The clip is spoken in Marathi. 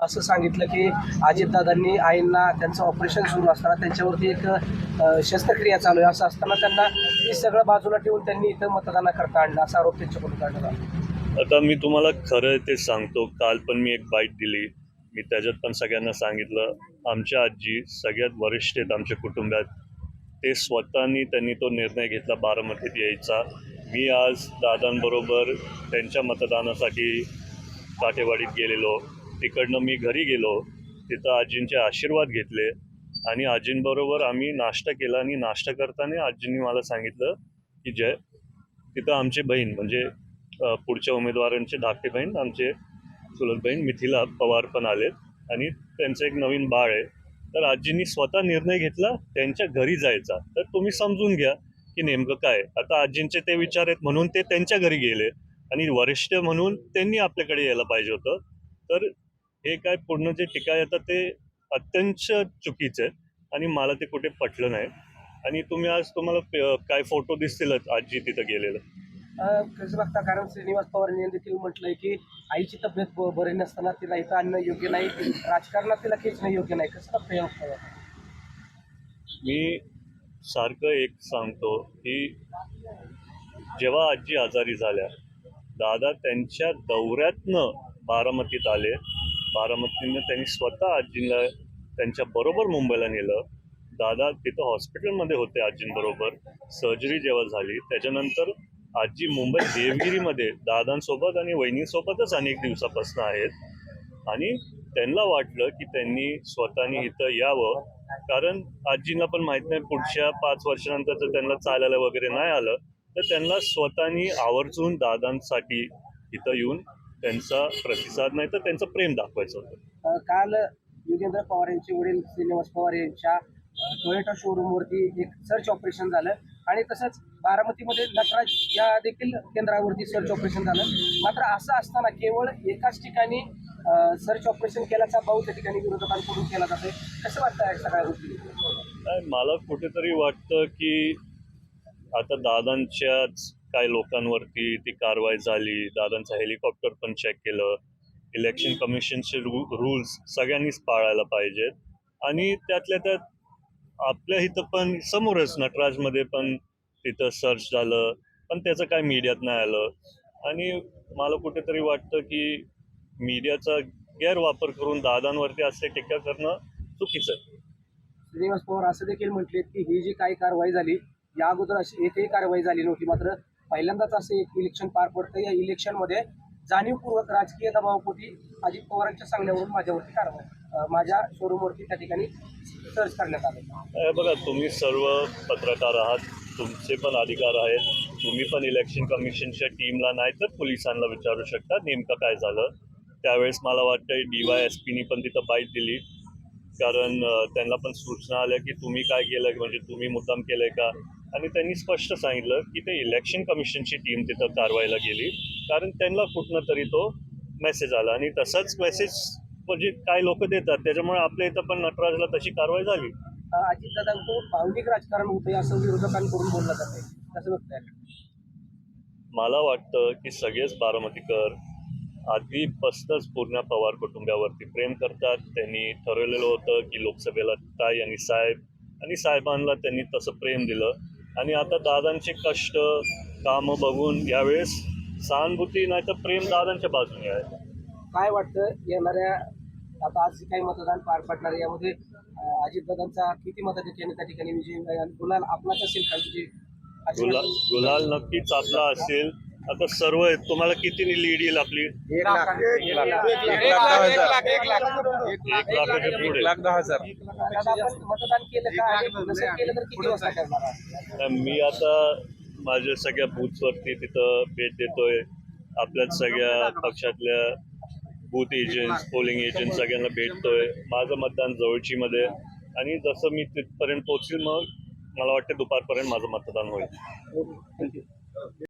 असं सांगितलं की अजितदादांनी आईंना त्यांचं ऑपरेशन सुरू असताना त्यांच्यावरती एक शस्त्रक्रिया चालू आहे. असं असताना त्यांना हे सगळं बाजूला ठेवून त्यांनी इथं मतदानाकरता आणलं. असा आरोप त्यांच्याकडून काढण्यात आला. आता मी तुम्हाला खरं ते सांगतो. काल पण मी एक बाईट दिली. मी त्याच्यात पण सगळ्यांना सांगितलं. आमच्या आजी सगळ्यात वरिष्ठ आहेत आमच्या कुटुंबात. ते स्वतःनी त्यांनी तो निर्णय घेतला बारामतीत यायचा. मी आज दादांबरोबर त्यांच्या मतदानासाठी काटेवाडीत गेलेलो. तिकडनं मी घरी गेलो तिथं आजींचे आशीर्वाद घेतले आणि आजींबरोबर आम्ही नाश्ता केला आणि नाश्ता करताना आजींनी मला सांगितलं की जय तिथं आमची बहीण म्हणजे पुढच्या उमेदवारांचे धाकटे बहीण आमचे चुलत बहीण मिथिला पवार पण आलेत आणि त्यांचं एक नवीन बाळ आहे. तर आजींनी स्वतः निर्णय घेतला त्यांच्या घरी जायचा. तर तुम्ही समजून घ्या की नेमकं काय आता आजींचे ते विचार आहेत म्हणून ते त्यांच्या घरी गेले आणि वरिष्ठ म्हणून त्यांनी आपल्याकडे यायला पाहिजे होतं. तर हे काय पूर्ण जे टीका येतं ते अत्यंत चुकीचं आहे आणि मला ते कुठे पटलं नाही. आणि तुम्ही आज तुम्हाला काय फोटो दिसतीलच आजी तिथं गेलेलं? कसं बघता कारण श्रीनिवास पवार यांनी देखील म्हटलंय की आईची तब्येत बरी नसताना तिला इथं आणणं योग्य नाही राजकारणात तिला खेचणं योग्य नाही. कसं वक्तव्यावर? मी सारखं एक सांगतो की जेव्हा आजी आजारी झाल्या दादा त्यांच्या दौऱ्यातनं बारामतीत आले. बारामतीनं त्यांनी स्वतः आजींना त्यांच्या बरोबर मुंबईला नेलं. दादा तिथं हॉस्पिटलमध्ये होते आजींबरोबर. सर्जरी जेव्हा झाली त्याच्यानंतर आजी मुंबई देवगिरीमध्ये दादांसोबत आणि वहिनींसोबतच अनेक दिवसापासून आहेत. आणि त्यांना वाटलं की त्यांनी स्वतःनी इथं यावं. कारण आजींना पण माहीत नाही पुढच्या पाच वर्षानंतर जर त्यांना चालायला वगैरे नाही आलं. तर त्यांना स्वतःनी आवर्जून दादांसाठी इथं येऊन त्यांचा प्रतिसाद नाही तर त्यांचं प्रेम दाखवायचं होतं. काल योगेंद्र पवार यांचे वडील श्रीनिवास पवार यांच्या टोयोटा शोरूमवरती एक सर्च ऑपरेशन झालं. आणि तसंच बारामतीमध्ये नटराज या देखील केंद्रावरती सर्च ऑपरेशन झालं. मात्र असं असताना केवळ एकाच ठिकाणी सर्च ऑपरेशन केल्याचा भाऊ त्या ठिकाणी विरोधकांकडून केला जातोय. कसं वाटतं या सगळ्या गोष्टी? मला कुठेतरी वाटतं की आता दादांच्याच काही लोकांवरती ती कारवाई झाली दादांचं हेलिकॉप्टर पण चेक केलं इलेक्शन कमिशनचे रू रूल्स सगळ्यांनीच पाळायला पाहिजेत. आणि त्यातल्या त्यात आपल्या इथं पण समोरच नटराजमध्ये पण तिथं सर्च झालं पण त्याचं काय मीडियात नाही आलं. आणि मला कुठेतरी वाटतं की मीडियाचा गैरवापर करून दादांवरती असे टीका करणं चुकीचं आहे. श्रीनिवास पवार असं देखील म्हटले की ही जी काही कारवाई झाली या अगोदर अशी एकही कारवाई झाली नव्हती मात्र पहिल्यांदाच असं एक इलेक्शन पार पडतं. या इलेक्शनमध्ये जाणीवपूर्वक राजकीय दबावापोटी अजित पवारांच्या सांगण्यावरून माझ्यावरती कारवाई माझ्या शोरूमवरती त्या ठिकाणी सर्च करण्यात आले. बघा तुम्ही सर्व पत्रकार आहात तुमचे पण अधिकार आहेत. तुम्ही पण इलेक्शन कमिशनच्या टीमला नाही तर पोलिसांना विचारू शकता नेमकं काय झालं. त्यावेळेस मला वाटतं डी वाय एस पीनी पण तिथं बाईट दिली. कारण त्यांना पण सूचना आल्या की तुम्ही काय केलं म्हणजे तुम्ही मुद्दाम केलंय का? आणि त्यांनी स्पष्ट सांगितलं की ते इलेक्शन कमिशनची टीम तिथं कारवाईला गेली. कारण त्यांना कुठनं तरी तो मेसेज आला आणि तसाच मेसेज म्हणजे काय लोक देतात त्याच्यामुळे आपल्या इथं पण नटराजला तशी कारवाई झाली. अजित दादांकडून भावनिक राजकारण होतंय असं विरोधकांकडून बोललं कसं बघताय मला वाटतं की सगळेच बारामतीकर आधीपासूनच पूर्ण पवार कुटुंबावरती प्रेम करतात. त्यांनी ठरवलेलं होतं की लोकसभेला ताई आणि साहेब आणि साहेबांना त्यांनी तसं प्रेम दिलं. आणि आता दादांचे कष्ट कामं बघून यावेळेस सहानुभूती नाही तर प्रेम दादांच्या बाजूने आहे. काय वाटतं येणाऱ्या आता आज जे काही मतदान पार पडणार यामध्ये अजितदादांचा किती मताधिक्याने त्या ठिकाणी विजय आणि गुलाल आपलाच असेल का? म्हणजे गुलाल गुलाल नक्कीच आपला असेल. आता सर्व आहेत. तुम्हाला किती लीड येईल आपली? एक लाख. एक लाख. एक लाखाच्या पुढे. लाख दहा हजार. मी आता माझ्या सगळ्या बूथवरती तिथं भेट देतोय. आपल्याच सगळ्या पक्षातल्या बूथ एजंट्स पोलिंग एजंट सगळ्यांना भेटतोय. माझं मतदान जवळची मध्ये. आणि जसं मी तिथपर्यंत पोहोचेल मग मला वाटतं दुपारपर्यंत माझं मतदान होईल. थँक्यू